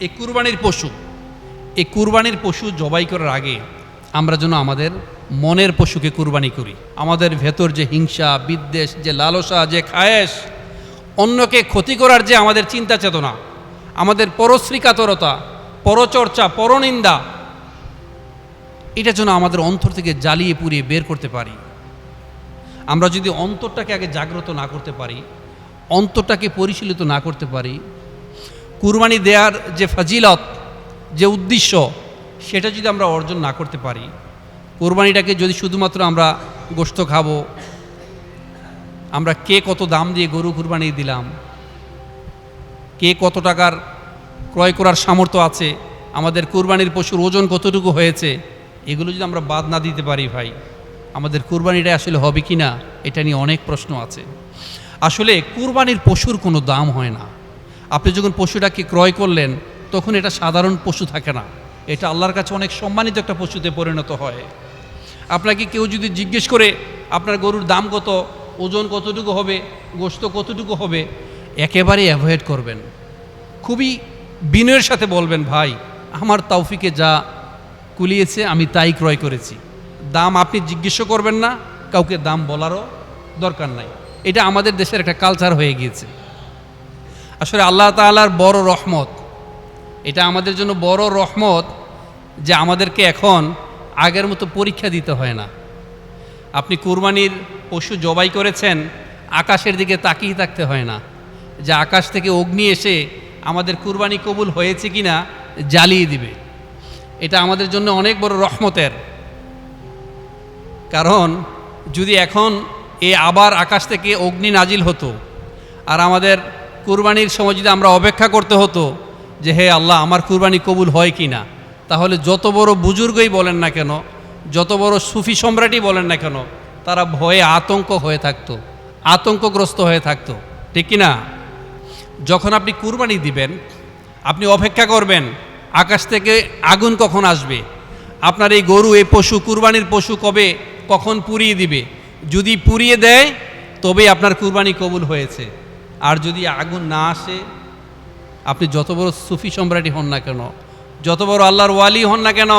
এই কুরবানির পশু এই কুরবানির পশু জবাই করার আগে আমরা যেন আমাদের মনের পশুকে কুরবানি করি। আমাদের ভেতর যে হিংসা, বিদ্বেষ, যে লালসা, যে খায়েশ, অন্যকে ক্ষতি করার যে আমাদের চিন্তা চেতনা, আমাদের পরশ্রীকাতরতা, পরচর্চা, পরনিন্দা, এটা যেন আমাদের অন্তর থেকে জ্বালিয়ে পুড়িয়ে বের করতে পারি। আমরা যদি অন্তরটাকে আগে জাগ্রত না করতে পারি, অন্তরটাকে পরিশীলিত না করতে পারি কুরবানি দেওয়ার যে ফাজিলত, যে উদ্দেশ্য, সেটা যদি আমরা অর্জন না করতে পারি, কোরবানিটাকে যদি শুধুমাত্র আমরা গোস্ত খাব, আমরা কে কত দাম দিয়ে গরু কুরবানি দিলাম, কে কত টাকার ক্রয় করার সামর্থ্য আছে, আমাদের কুরবানির পশুর ওজন কতটুকু হয়েছে, এগুলো যদি আমরা বাদ না দিতে পারি ভাই, আমাদের কুরবানিটা আসলে হবে কি না এটা নিয়ে অনেক প্রশ্ন আছে। আসলে কুরবানির পশুর কোনো দাম হয় না। আপনি যখন পশুটাকে ক্রয় করলেন, তখন এটা সাধারণ পশু থাকে না। এটা আল্লাহর কাছে অনেক সম্মানিত একটা পশুতে পরিণত হয়। আপনাকে কেউ যদি জিজ্ঞেস করে, আপনার গরুর দাম কত? ওজন কতটুকু হবে? গোস্ত কতটুকু হবে? একেবারে অ্যাভয়েড করবেন। খুবই বিনয়ের সাথে বলবেন, ভাই, আমার তৌফিকে যা কুলিয়েছে, আমি তাই ক্রয় করেছি। দাম আপনি জিজ্ঞেস করবেন না, কাউকে দাম বলারও দরকার নাই। এটা আমাদের দেশের একটা কালচার হয়ে গিয়েছে। আসলে আল্লাহ তাআলার বড় রহমত। এটা আমাদের জন্য বড় রহমত যে আমাদেরকে এখন আগের মতো পরীক্ষা দিতে হয় না। আপনি কুরবানির পশু জবাই করেছেন, আকাশের দিকে তাকিয়ে থাকতে হয় না। যে আকাশ থেকে অগ্নি এসে আমাদের কুরবানি কবুল হয়েছে কি না জ্বালিয়ে দিবে। এটা আমাদের জন্য অনেক বড় রহমতের। কারণ যদি এখন এ আবার আকাশ থেকে অগ্নি নাজিল হতো, আর আমাদের কুরবানির সময় যদি আমরা অপেক্ষা করতে হতো যে হে আল্লাহ, আমার কুরবানি কবুল হয় কি না, তাহলে যত বড় বুজুর্গই বলেন না কেন, যত বড় সুফি সম্রাটই বলেন না কেন, তারা ভয়ে আতঙ্ক হয়ে থাকতো, আতঙ্কগ্রস্ত হয়ে থাকতো। ঠিক কি না? যখন আপনি কুরবানি দিবেন, আপনি অপেক্ষা করবেন, আকাশ থেকে আগুন কখন আসবে, আপনার এই গরু, এই পশু, কুরবানির পশু কবে, কখন পুড়িয়ে দিবে, যদি পুড়িয়ে দেয় তবে আপনার কুরবানি কবুল হয়েছে। আর যদি আগুন না আসে, আপনি যত বড় সুফি সম্রাটই হন না কেন, যত বড় আল্লাহর ওয়ালি হন না কেন,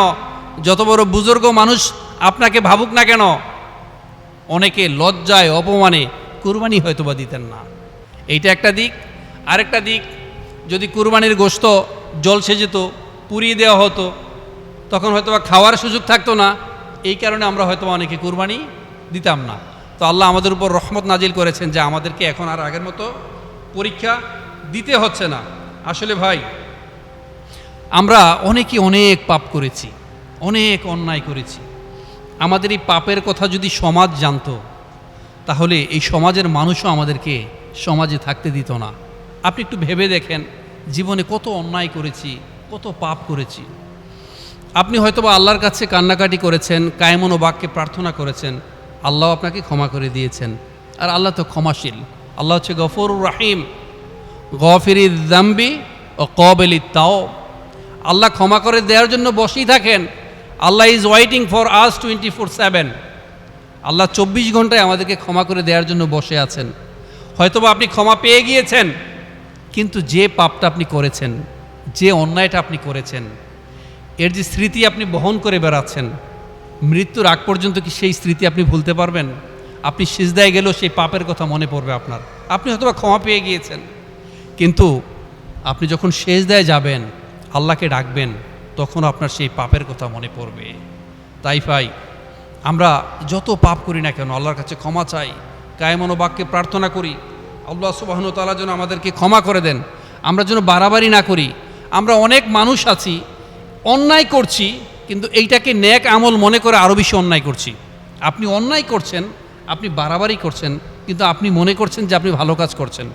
যত বড় বুজুর্গ মানুষ আপনাকে ভাবুক না কেন, অনেকে লজ্জায়, অপমানে কুরবানি হয়তো বা দিতেন না। এইটা একটা দিক। আরেকটা দিক, যদি কুরবানির গোস্ত জল সেজেত পুড়িয়ে দেওয়া হতো, তখন হয়তো বা খাওয়ার সুযোগ থাকতো না। এই কারণে আমরা হয়তো অনেকে কুরবানি দিতাম না। তো আল্লাহ আমাদের উপর রহমত নাজিল করেছেন যে আমাদেরকে এখন আর আগের মতো পরীক্ষা দিতে হচ্ছে না। আসলে ভাই, আমরা অনেকে অনেক পাপ করেছি, অনেক অন্যায় করেছি। আমাদের এই পাপের কথা যদি সমাজ জানতো, তাহলে এই সমাজের মানুষও আমাদেরকে সমাজে থাকতে দিত না। আপনি একটু ভেবে দেখেন, জীবনে কত অন্যায় করেছি, কত পাপ করেছি। আপনি হয়তোবা আল্লাহর কাছে কান্নাকাটি করেছেন কায়মন বাক্যে প্রার্থনা করেছেন আল্লাহ আপনাকে ক্ষমা করে দিয়েছেন। আর আল্লাহ তো ক্ষমাশীল। আল্লাহ হচ্ছে গফর রাহিম। গফিরি দাম্বি ও কবেলি তাও আল্লাহ ক্ষমা করে দেওয়ার জন্য বসেই থাকেন। Allah is waiting for us twenty four seven Allah চব্বিশ ঘন্টায় আমাদেরকে ক্ষমা করে দেওয়ার জন্য বসে আছেন। হয়তোবা আপনি ক্ষমা পেয়ে গিয়েছেন, কিন্তু যে পাপটা আপনি করেছেন, যে অন্যায়টা আপনি করেছেন, এর যে স্মৃতি আপনি বহন করে বেড়াচ্ছেন মৃত্যুর আগ পর্যন্ত কি সেই স্মৃতি আপনি ভুলতে পারবেন? আপনি সিজদায় গেলেও সেই পাপের কথা মনে পড়বে আপনার। আপনি হয়তোবা ক্ষমা পেয়ে গিয়েছেন। কিন্তু আপনি যখন সেজদায় যাবেন, আল্লাহকে ডাকবেন, তখন আপনার সেই পাপের কথা মনে পড়বে। তাই ভাই, আমরা যত পাপ করি না কেন, আল্লাহর কাছে ক্ষমা চাই কায়মনো বাক্যে প্রার্থনা করি। আল্লাহ সুবাহন তালা যেন আমাদেরকে ক্ষমা করে দেন। আমরা যেন বাড়াবাড়ি না করি। আমরা অনেক মানুষ আছি, অন্যায় করছি কিন্তু এইটাকে ন্যাক আমল মনে করে আরও বেশি অন্যায় করছি। আপনি অন্যায় করছেন, আপনি বাড়াবাড়ি করছেন, কিন্তু আপনি মনে করছেন যে আপনি ভালো কাজ করছেন।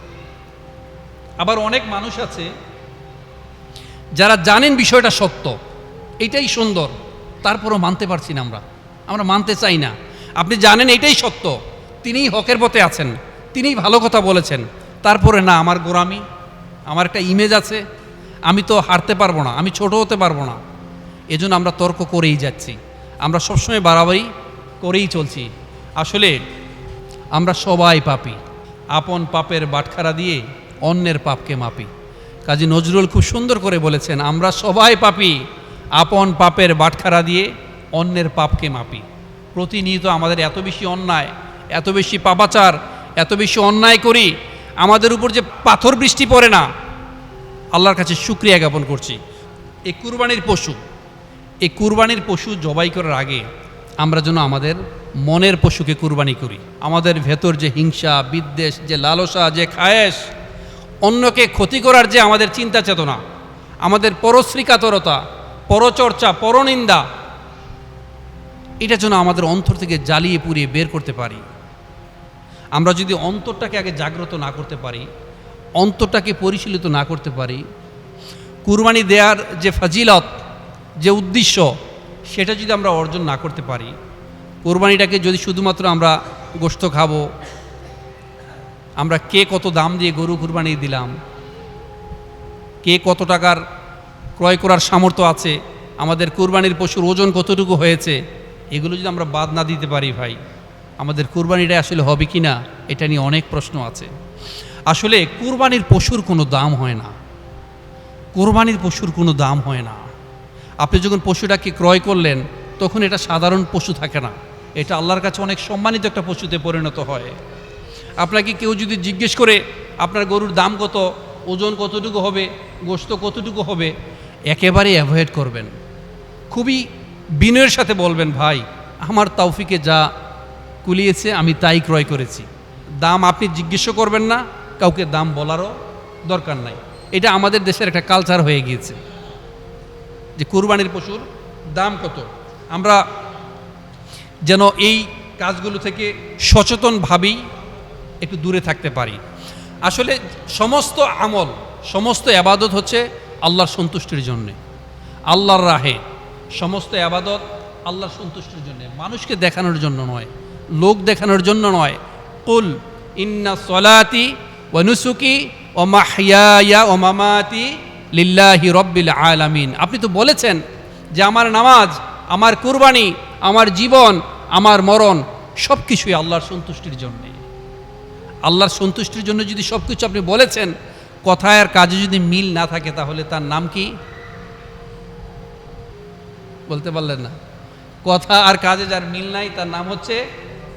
আবার অনেক মানুষ আছে যারা জানেন বিষয়টা সত্য, এটাই সুন্দর, তারপরও মানতে পারছি না আমরা। আমরা মানতে চাই না। আপনি জানেন এটাই সত্য, তিনিই হকের পথে আছেন, তিনিই ভালো কথা বলেছেন, তারপরে না, আমার গোরামি আমার একটা ইমেজ আছে, আমি তো হারতে পারব না, আমি ছোট হতে পারব না। এজন্য আমরা তর্ক করেই যাচ্ছি। আমরা সবসময় বাড়াবাড়ি করেই চলছি। আসলে আমরা সবাই পাপি। আপন পাপের বাটখারা দিয়ে অন্যের পাপকে মাপি। কাজী নজরুল খুব সুন্দর করে বলেছেন, আমরা সবাই পাপি। আপন পাপের বাটখারা দিয়ে অন্যের পাপকে মাপি। প্রতিনিয়ত আমাদের এত বেশি অন্যায়, এত বেশি পাপাচার, এত বেশি অন্যায় করি, আমাদের উপর যে পাথর বৃষ্টি পড়ে না, আল্লাহর কাছে শুক্রিয়া জ্ঞাপন করছি। এই কুরবানির পশু এই কুরবানির পশু জবাই করার আগে আমরা যেন আমাদের মনের পশুকে কুরবানি করি। আমাদের ভেতর যে হিংসা, বিদ্বেষ, যে লালসা, যে খায়েশ, অন্যকে ক্ষতি করার যে আমাদের চিন্তা চেতনা, আমাদের পরশ্রীকাতরতা, পরচর্চা, পরনিন্দা, এটা যেন আমাদের অন্তর থেকে জ্বালিয়ে পুড়িয়ে বের করতে পারি। আমরা যদি অন্তরটাকে আগে জাগ্রত না করতে পারি, অন্তরটাকে পরিশীলিত না করতে পারি, কুরবানি দেওয়ার যে ফাজিলত যে উদ্দেশ্য, সেটা যদি আমরা অর্জন না করতে পারি, কোরবানিটাকে যদি শুধুমাত্র আমরা গোস্ত খাব, আমরা কে কত দাম দিয়ে গরু কুরবানি দিলাম, কে কত টাকার ক্রয় করার সামর্থ্য আছে, আমাদের কুরবানির পশুর ওজন কতটুকু হয়েছে, এগুলো যদি আমরা বাদ না দিতে পারি ভাই, আমাদের কুরবানিটা আসলে হবে কি না, এটা নিয়ে অনেক প্রশ্ন আছে। আসলে কুরবানির পশুর কোনো দাম হয় না। কোরবানির পশুর কোনো দাম হয় না। আপনি যখন পশুটাকে ক্রয় করলেন, তখন এটা সাধারণ পশু থাকে না। এটা আল্লাহর কাছে অনেক সম্মানিত একটা পশুতে পরিণত হয়। আপনাকে কেউ যদি জিজ্ঞেস করে, আপনার গরুর দাম কত? ওজন কতটুকু হবে? গোস্ত কতটুকু হবে? একেবারে অ্যাভয়েড করবেন। খুবই বিনয়ের সাথে বলবেন, ভাই, আমার তাওফিকে যা কুলিয়েছে, আমি তাই ক্রয় করেছি। দাম আপনি জিজ্ঞেসও করবেন না, কাউকে দাম বলারও দরকার নাই। এটা আমাদের দেশের একটা কালচার হয়ে গিয়েছে। যে কুরবানির পশুর দাম কত? আমরা যেন এই কাজগুলো থেকে সচেতনভাবেই একটু দূরে থাকতে পারি। আসলে সমস্ত আমল, সমস্ত আবাদত হচ্ছে আল্লাহর সন্তুষ্টির জন্যে। আল্লাহর রাহে। সমস্ত আবাদত আল্লাহর সন্তুষ্টির জন্য। মানুষকে দেখানোর জন্য নয়, লোক দেখানোর জন্য নয়। কুল ইন্না সলাতি ও নুসুকি ও মাহিয়া ও মামাতি লিল্লাহি রব্বিল আলামিন। আপনি তো বলেছেন যে আমার নামাজ, আমার কুরবানি, আমার জীবন, আমার মরণ সব কিছুই আল্লাহর সন্তুষ্টির জন্যে। আল্লাহর সন্তুষ্টির জন্য যদি সব কিছু আপনি বলেছেন, কথায় আর কাজে যদি মিল না থাকে তাহলে তার নাম কি? বলতে পারলেন না। কথা আর কাজে যার মিল নাই, তার নাম হচ্ছে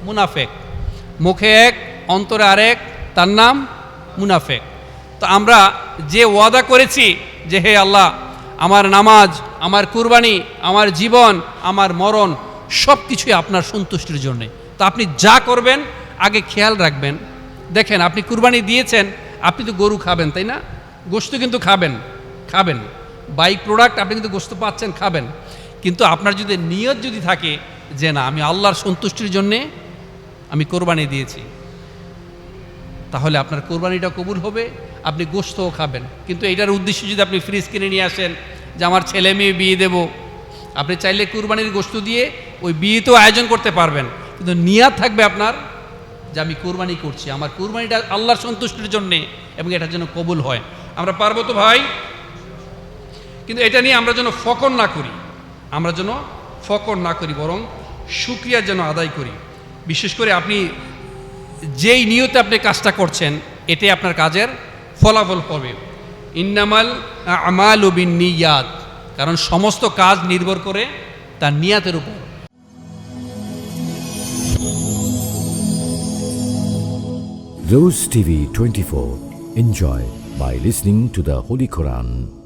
মুনাফেক। মুখে এক, অন্তরে আরেক, তার নাম মুনাফেক। তো আমরা যে ওয়াদা করেছি যে হে আল্লাহ, আমার নামাজ, আমার কুরবানি, আমার জীবন, আমার মরণ সব কিছুই আপনার সন্তুষ্টির জন্যে। তো আপনি যা করবেন, আগে খেয়াল রাখবেন। দেখেন, আপনি কুরবানি দিয়েছেন, আপনি তো গরু খাবেন, তাই না? গোস্ত কিন্তু খাবেন খাবেন। বাইক প্রোডাক্ট আপনি কিন্তু গোস্ত পাচ্ছেন, খাবেন। কিন্তু আপনার যদি নিয়ত যদি থাকে যে না, আমি আল্লাহর সন্তুষ্টির জন্যে আমি কোরবানি দিয়েছি তাহলে আপনার কোরবানিটা কবুল হবে, আপনি গোস্তও খাবেন। কিন্তু এটার উদ্দেশ্য যদি আপনি ফ্রিজ কিনে নিয়ে আসেন যে আমার ছেলে মেয়ে বিয়ে দেব, আপনি চাইলে কুরবানির গোস্ত দিয়ে ওই বিয়েতেও আয়োজন করতে পারবেন। কিন্তু নিয়াত থাকবে আপনার যে আমি কোরবানি করছি। আমার কোরবানিটা আল্লাহর সন্তুষ্টির জন্যে এবং এটা যেন কবুল হয়। আমরা পারব তো ভাই? কিন্তু এটা নিয়ে আমরা যেন ফকর না করি, আমরা যেন ফকর না করি, বরং সুক্রিয়া যেন আদায় করি। বিশেষ করে আপনি যেই নিয়তে আপনি কাজটা করছেন এতে আপনার কাজের ফলাফল হবে ইন্নামাল আমাল বিন নিয়াত কারণ সমস্ত কাজ নির্ভর করে তার নিয়াতের উপর Rose TV 24. Enjoy by listening to the Holy Quran.